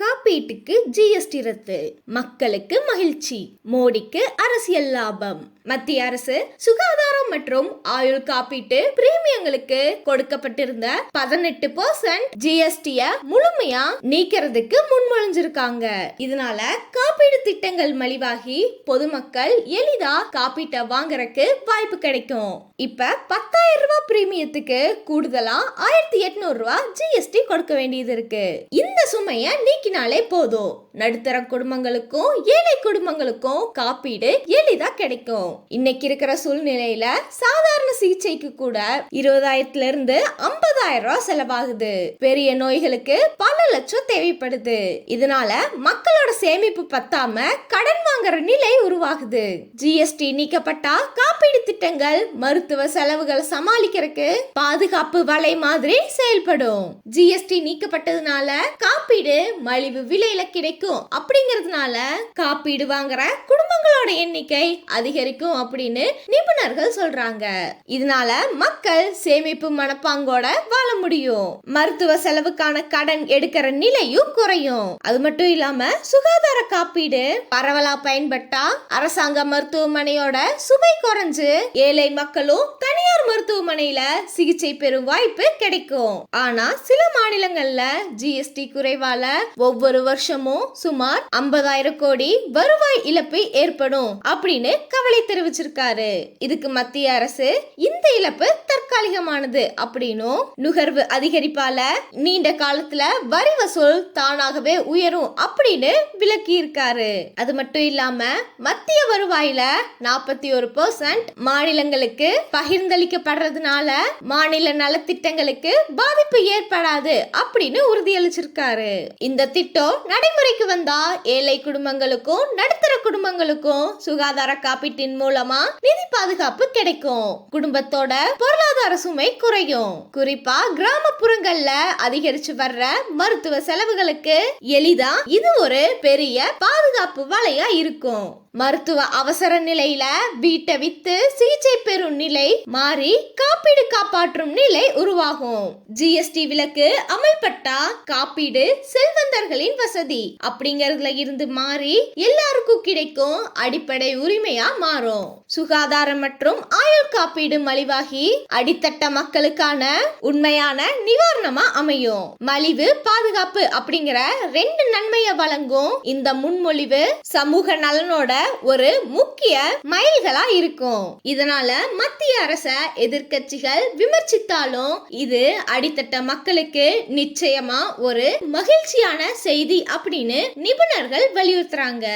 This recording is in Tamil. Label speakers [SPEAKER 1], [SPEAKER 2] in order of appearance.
[SPEAKER 1] காப்பீட்டுக்கு ஜிஎஸ்டி ரத்து. மக்களுக்கு மகிழ்ச்சி. மோடிக்கு அரசியல் லாபம். மத்திய அரசு சுகாதாரம் மற்றும் ஆயுள் காப்பீட்டு பிரீமியங்களுக்கு கொடுக்கப்பட்டிருந்த பதினெட்டு பர்சன்ட் ஜிஎஸ்டிய முழுமையா நீக்கிறதுக்கு முன்மொழிஞ்சிருக்காங்க. இதனால காப்பீடு திட்டங்கள் மலிவாகி பொதுமக்கள் எளிதா காப்பீட்டை வாங்குறதுக்கு வாய்ப்பு கிடைக்கும். இப்ப பத்தாயிரம் ரூபாய் பிரீமியத்துக்கு கூடுதலா ஆயிரத்தி எட்நூறு ரூபாய் ஜிஎஸ்டி கொடுக்க வேண்டியது இருக்கு. இந்த சுமைய நீக்கினாலே போதும். நடுத்தர குடும்பங்களுக்கும் ஏழை குடும்பங்களுக்கும் காப்பீடு எளிதா கிடைக்கும். இன்னைக்கு இருக்கிற சூழ்நிலையில சாதாரண சிகிச்சைக்கு கூட இருபதாயிரத்துல இருந்து ஐம்பதாயிரம் ரூபாய் செலவாகுது. பெரிய நோய்களுக்கு பல லட்சம் தேவைப்படுது. இதனால மக்களோட சேமிப்பு பத்த நடத்தாம கடன் வாங்குற நிலை உருவாகுது. ஜிஎஸ்டி நீக்கப்பட்டா காப்பீடு திட்டங்கள் மருத்துவ செலவுகளை சமாளிக்கிறதுக்கு பாதுகாப்பு வலை மாதிரி செயல்படும். ஜிஎஸ்டி நீக்கப்பட்டதுனால காப்பீடு மலிவு விலையில கிடைக்கும். அப்படிங்கறதுனால காப்பீடு வாங்குற குடும்பங்களோட எண்ணிக்கை அதிகரிக்கும் அப்படின்னு நிபுணர்கள் சொல்றாங்க. இதனால மக்கள் சேமிப்பு மனப்பாங்கோட வாழ முடியும். மருத்துவ செலவுக்கான கடன் எடுக்கிற நிலையும் குறையும். அது மட்டும் இல்லாம சுகாதார காப்பீடு பரவலா பயன்பட்டா அரசாங்க மருத்துவமனையோட சுமை குறைஞ்சு ஏழை மக்களும் தனியார் மருத்துவமனையில சிகிச்சை பெறும் வாய்ப்பு கிடைக்கும். ஆனா சில மாநிலங்கள்ல ஜிஎஸ்டி குறைவால ஒவ்வொரு வருஷமும் சுமார் ஐம்பதாயிரம் கோடி வருவாய் இழப்பு ஏற்படும் அப்படின்னு கவலை தெரிவிச்சிருக்காரு. இதுக்கு மத்திய அரசு இந்த இழப்பு தற்காலிகமானது அப்படின்னும் நுகர்வு அதிகரிப்பால. நீண்ட காலத்துல வரி வசூல் தானாகவே உயரும் அப்படின்னு விளக்கி இருக்காரு அது மட்டும் இல்லாம மத்திய வருவாயில நாற்பத்தி ஒரு பர்சன்ட் மாநிலங்களுக்கு பகிர்ந்தளிக்கப்படுறதுனால மாநில நலத்திட்டங்களுக்கு பாதிப்பு ஏற்படாது அப்படின்னு உறுதியளிச்சிருக்காரு. இந்த திட்டம் நடைமுறைக்கு வந்தா ஏழை குடும்பங்களுக்கும் நடுத்தர குடும்பங்களுக்கும் சுகாதார காப்பீட்டின் மூலமா நிதி பாதுகாப்பு கிடைக்கும். குடும்பத்தோட பொருளாதார சுமை குறையும். குறிப்பா கிராமப்புறங்கள்ல அதிகரிச்சு வர்ற மருத்துவ செலவுகளுக்கு எளிதா இது ஒரு பெரிய பாதுகாப்பு வலையா இருக்கும். மருத்துவ அவசர நிலையில வீட்டை வித்து சிகிச்சை பெறும் நிலை மாறி காப்பீடு காப்பாற்றும் நிலை உருவாகும். ஜிஎஸ்டி விலக்கு அமல்பட்டா காப்பீடு செல்வந்தர்களின் வசதி அப்படிங்கறதுல இருந்து மாறி எல்லாருக்கும் கிடைக்கும் அடிப்படை உரிமையா மாறும். சுகாதாரம் மற்றும் ஆயுள் காப்பீடு மலிவாகி அடி அடித்தட்ட மக்களுக்கான உண்மையான நிவாரணமா அமையும். மலிவு பாதுகாப்பு அப்படிங்கிற ரெண்டு நன்மையை வழங்கும் இந்த முன்மொழிவு சமூக நலனோட ஒரு முக்கிய மைல்களா இருக்கும். இதனால மத்திய அரச எதிர்க்கட்சிகள் விமர்சித்தாலும் இது அடித்தட்ட மக்களுக்கு நிச்சயமா ஒரு மகிழ்ச்சியான செய்தி அப்படின்னு நிபுணர்கள் வலியுறுத்துறாங்க.